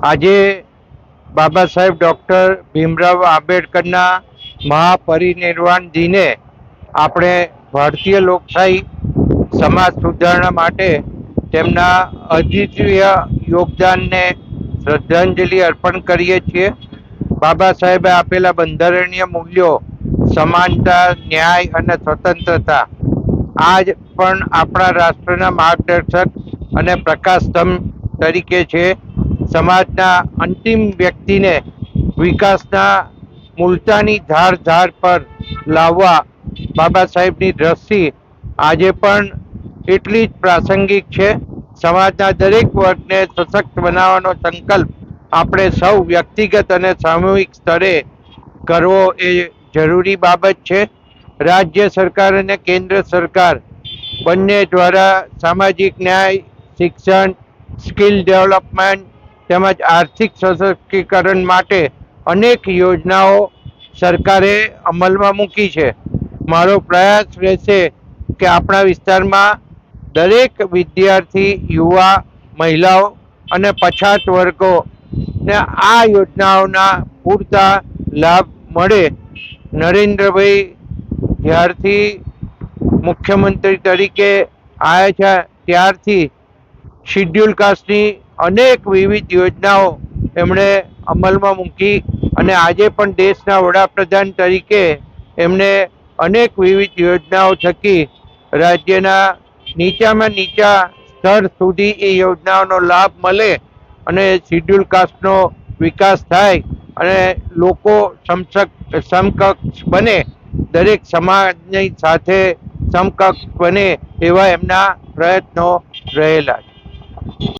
આજે બાબા સાહેબ ડૉક્ટર ભીમરાવ આંબેડકરના મહાપરિનિર્વાણ દિને આપણે ભારતીય લોકશાહી સમાજ સુધારણા માટે તેમના અદ્વિતીય યોગદાનને શ્રદ્ધાંજલિ અર્પણ કરીએ છીએ. બાબા સાહેબે આપેલા બંધારણીય મૂલ્યો, સમાનતા, ન્યાય અને સ્વતંત્રતા, આજ પણ આપણા રાષ્ટ્રના માર્ગદર્શક અને પ્રકાશ સ્તંભ તરીકે છે. સમાજના અંતિમ વ્યક્તિને વિકાસના મૂલતાની ધાર ધાર પર લાવવા બાબા સાહેબની દ્રષ્ટિ આજે પણ એટલી જ પ્રાસંગિક છે. સમાજના દરેક વર્ગને સશક્ત બનાવવાનો સંકલ્પ આપણે સૌ વ્યક્તિગત અને સામૂહિક સ્તરે કરવો એ જરૂરી બાબત છે. રાજ્ય સરકાર અને કેન્દ્ર સરકાર બંને દ્વારા સામાજિક ન્યાય, શિક્ષણ, સ્કિલ ડેવલપમેન્ટ તેમજ આર્થિક સશક્તિકરણ માટે અનેક યોજનાઓ સરકારે અમલમાં મૂકી છે. મારો પ્રયાસ રહેશે કે આપણા વિસ્તારમાં દરેક વિદ્યાર્થી, યુવા, મહિલાઓ અને પછાત વર્ગોને આ યોજનાઓના પૂરતા લાભ મળે. નરેન્દ્રભાઈ જ્યારથી મુખ્યમંત્રી તરીકે આવ્યા છે ત્યારથી શિડ્યુલ કાસ્ટની અનેક વિવિધ યોજનાઓ એમણે અમલમાં મૂકી અને આજે પણ દેશના વડાપ્રધાન તરીકે એમણે અનેક વિવિધ યોજનાઓ થકી રાજ્યના નીચામાં નીચા સ્તર સુધી એ યોજનાઓનો લાભ મળે અને શિડ્યુલ કાસ્ટનો વિકાસ થાય અને લોકો સમસક સમકક્ષ બને, દરેક સમાજની સાથે સમકક્ષ બને એવા એમના પ્રયત્નો રહેલા